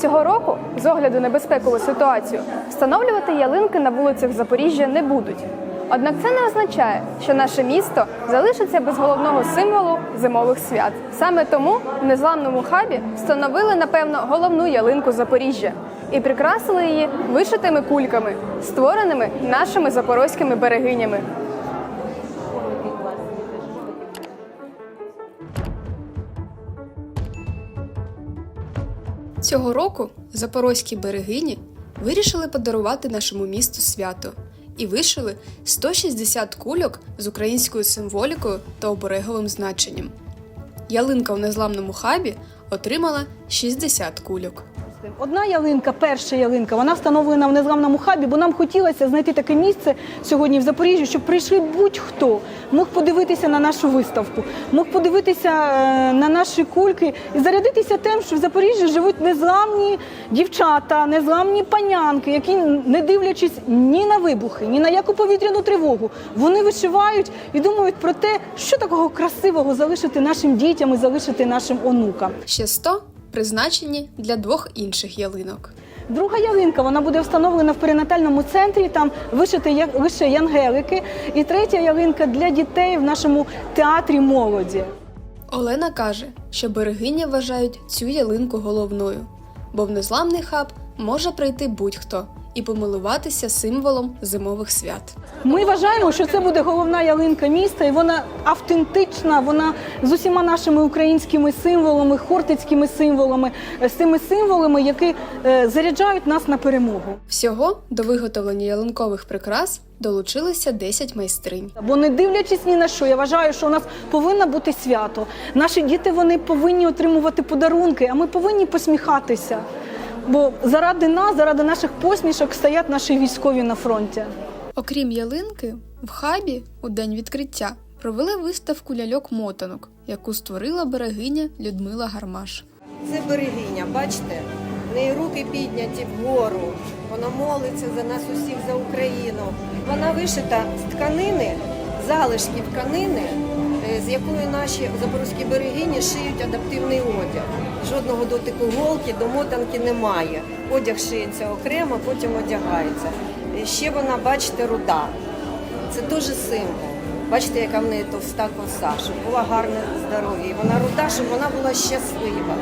Цього року, з огляду на безпекову ситуацію, встановлювати ялинки на вулицях Запоріжжя не будуть. Однак це не означає, що наше місто залишиться без головного символу зимових свят. Саме тому в незламному хабі встановили, напевно, головну ялинку Запоріжжя і прикрасили її вишитими кульками, створеними нашими запорозькими берегинями. Цього року запорозькі берегині вирішили подарувати нашому місту свято і вишили 160 кульок з українською символікою та обереговим значенням. Ялинка в незламному хабі отримала 60 кульок. Одна ялинка, перша ялинка, вона встановлена в незламному хабі, бо нам хотілося знайти таке місце сьогодні в Запоріжжі, щоб прийшли будь-хто, мог подивитися на нашу виставку, мог подивитися е, на наші кульки і зарядитися тим, що в Запоріжжі живуть незламні дівчата, незламні панянки, які, не дивлячись ні на вибухи, ні на яку повітряну тривогу, вони вишивають і думають про те, що такого красивого залишити нашим дітям і залишити нашим онукам. Ще 100 призначені для двох інших ялинок. Друга ялинка вона буде встановлена в перинатальному центрі. Там вишити лише янгелики. І третя ялинка для дітей в нашому театрі молоді. Олена каже, що берегиня вважають цю ялинку головною, бо в незламний хаб може прийти будь-хто і помилуватися символом зимових свят. Ми вважаємо, що це буде головна ялинка міста, і вона автентична. Вона з усіма нашими українськими символами, хортицькими символами, е, з тими символами, які е, заряджають нас на перемогу. Всього до виготовлення ялинкових прикрас долучилися 10 майстринь. Бо не дивлячись ні на що, я вважаю, що у нас повинно бути свято. Наші діти вони повинні отримувати подарунки, а ми повинні посміхатися. Бо заради нас, заради наших посмішок стоять наші військові на фронті. Окрім ялинки, в хабі у день відкриття провели виставку ляльок-мотанок, яку створила берегиня Людмила Гармаш. Це берегиня, бачите? В неї руки підняті вгору. Вона молиться за нас усіх, за Україну. Вона вишита з тканини, залишків тканини, з якої наші запорозькі берегині шиють адаптивний одяг. Жодного дотику голки до мотанки немає. Одяг шиється окремо, потім одягається. Е, Ще вона, бачите, руда. Це дуже символ. Бачите, яка в неї товста коса, щоб була гарне здоров'я. І вона руда, щоб вона була щаслива.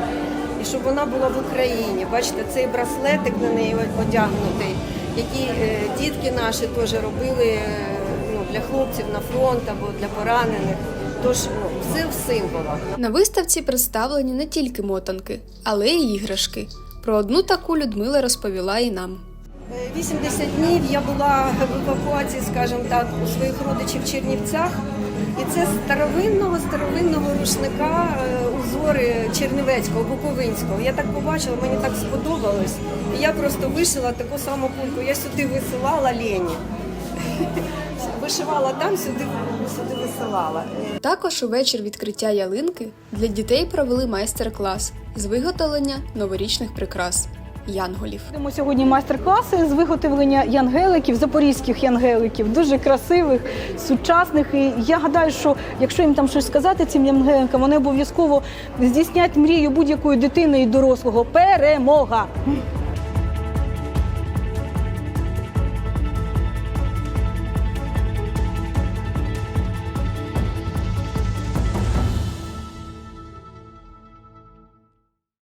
І щоб вона була в Україні. Бачите, цей браслетик на неї одягнутий, які е, дітки наші теж робили е, ну, для хлопців на фронт або для поранених. Тож ну, все в символах. На виставці представлені не тільки мотанки, але й іграшки. Про одну таку Людмила розповіла і нам. Е, 80 днів я була в евакуації, скажімо так, у своїх родичів в Чернівцях. І це старовинного старовинного рушника е, узори Чернівецького, Буковинського. Я так побачила, мені так сподобалось. І я просто вишила таку саму кульку. Я сюди висилала Лені. Вишивала там, сюди, сюди висилала. Також у вечір відкриття ялинки для дітей провели майстер-клас з виготовлення новорічних прикрас янголів. Будемо сьогодні майстер-класи з виготовлення янгеликів, запорізьких янгеликів, дуже красивих, сучасних. І я гадаю, що якщо їм там щось сказати цим янгеликам, вони обов'язково здійснять мрію будь-якої дитини і дорослого. Перемога!